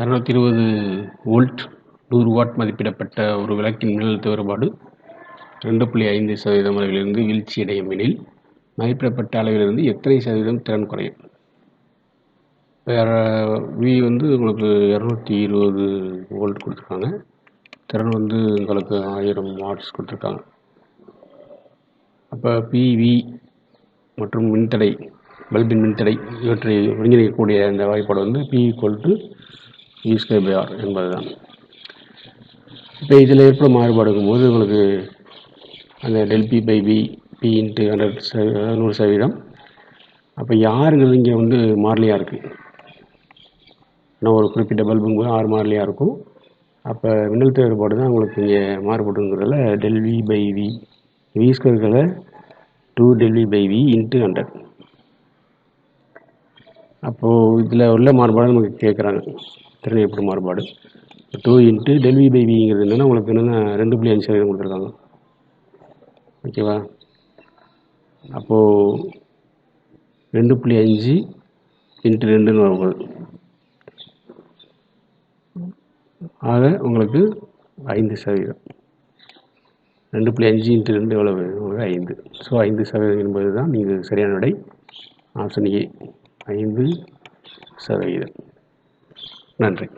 இரநூத்தி இருபது வோல்ட் நூறு வாட் மதிப்பிடப்பட்ட ஒரு விளக்கின் மின்னழுத்த வேறுபாடு ரெண்டு புள்ளி ஐந்து சதவீதம் அளவிலிருந்து வீழ்ச்சியடையும் எனில் மதிப்பிடப்பட்ட அளவிலிருந்து எத்தனை சதவீதம் திறன் குறையும்? வேறு வி வந்து உங்களுக்கு இரநூத்தி இருபது வோல்ட் கொடுத்துருக்காங்க. திறன் வந்து உங்களுக்கு ஆயிரம் வாட்ஸ் கொடுத்துருக்காங்க. அப்போ பிவி மற்றும் மின்தடை பல்பின் மின்தடை இவற்றை ஒருங்கிணைக்கக்கூடிய அந்த வாய்ப்பாடு வந்து P equal to E by R என்பது தான் இப்போ இதில் ஏற்படும் மாறுபாடுங்கும் போது உங்களுக்கு அந்த del P by P P into hundred நூறு சதவீதம். அப்போ யாருங்கிறது இங்கே வந்து மாறிலியாக இருக்குது இன்னும் ஒரு குறிப்பிட்ட பல்புங்கும்போது ஆறு மாறிலியாக இருக்கும். அப்போ மின்னழுத்த வேறுபாடு தான் உங்களுக்கு இங்கே மாறுபடுங்கிறதுல del V by V V ஸ்கொயர்களை to del V by V into hundred அப்போது இதில் உள்ள மாறுபாடு நமக்கு கேட்குறாங்க திறன் எப்படி மாறுபாடு டூ இன்ட்டு டெல்வி பேபிங்கிறது பை விங்கிறது என்னென்னா உங்களுக்கு என்னென்னா ரெண்டு புள்ளி அஞ்சு சதவீதம் கொடுத்துருக்காங்க. ஓகேவா அப்போது ரெண்டு புள்ளி அஞ்சு இன்ட்டு ரெண்டுன்னு வரும்போது ஆக உங்களுக்கு ஐந்து சதவீதம். ரெண்டு புள்ளி அஞ்சு இன்ட்டு ரெண்டு எவ்வளவு? உங்களுக்கு ஐந்து. ஸோ ஐந்து சதவீதம் என்பது தான் நீங்கள் சரியான விடை ஆப்ஷன் ஏ ஐந்து சதவீதம். நன்றி.